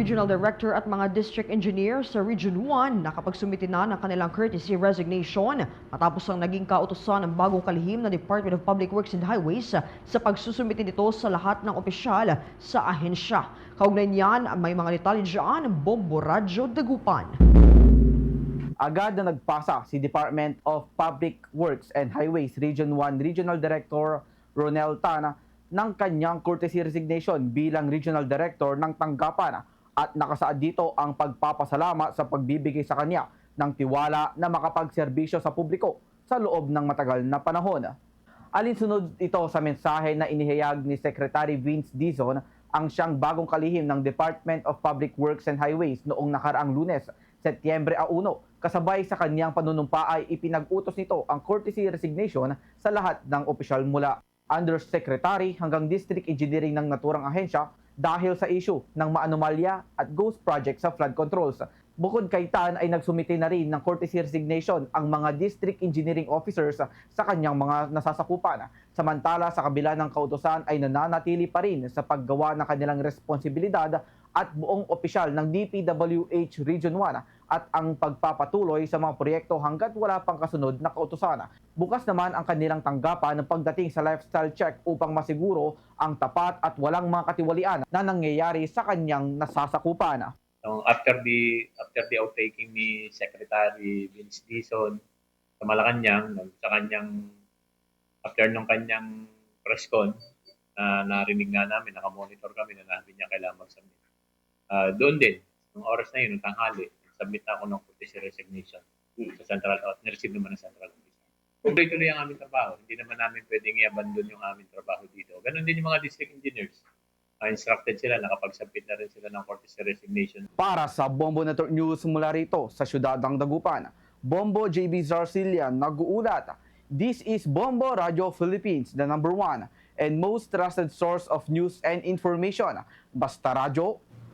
regional director at mga district engineer sa Region 1 nakapagsumiti na ng kanilang courtesy resignation matapos ang naging kautosan ng bagong kalihim na Department of Public Works and Highways sa pagsusumiti nito sa lahat ng opisyal sa ahensya. Kaugnay niyan, may mga detalye dyan Bombo Radyo Dagupan. agad na nagpasa si Department of Public Works and Highways Region 1 Regional Director Ronel Tana ng kanyang courtesy resignation bilang Regional Director ng tanggapan at nakasaad dito ang pagpapasalamat sa pagbibigay sa kanya ng tiwala na makapagserbisyo sa publiko sa loob ng matagal na panahon. Alinsunod ito sa mensahe na inihayag ni Secretary Vince Dizon ang siyang bagong kalihim ng Department of Public Works and Highways noong nakaraang lunes, Setyembre 1. Kasabay sa kanyang panunumpa ay ipinag-utos nito ang courtesy resignation sa lahat ng opisyal mula undersecretary hanggang district engineering ng naturang ahensya dahil sa issue ng maanomalya at ghost project sa flood controls. Bukod kay Tan ay nagsumite na rin ng courtesy resignation ang mga district engineering officers sa kanyang mga nasasakupan. Samantala sa kabila ng kautosan ay nananatili pa rin sa paggawa ng kanilang responsibilidad at buong opisyal ng DPWH Region 1 at ang pagpapatuloy sa mga proyekto hanggat wala pang kasunod na kautosan. Bukas naman ang kanilang tanggapan ng pagdating sa lifestyle check upang masiguro ang tapat at walang mga katiwalian na nangyayari sa kanyang nasasakupan. So, after the after the outtaking ni Secretary Vince Dizon sa Malacanang, sa kanyang after nung kanyang press con, na narinig nga namin, nakamonitor kami na nabi niya kailangan mag-submit. Ah, doon din, nung oras na yun, nung tanghali, submit ako ng courtesy resignation sa central office, na-receive naman ng central office. Tuloy-tuloy ang aming trabaho. Hindi naman namin pwedeng i-abandon yung aming trabaho dito. Ganon din yung mga district engineers. Ah, instructed sila, nakapag-submit na rin sila ng courtesy resignation Para sa Bombo Network News mula rito sa siyudad ng Dagupan, Bombo JB Zarcillian nag-uulat. This is Bombo Radio Philippines, the number one and most trusted source of news and information. Basta Radio,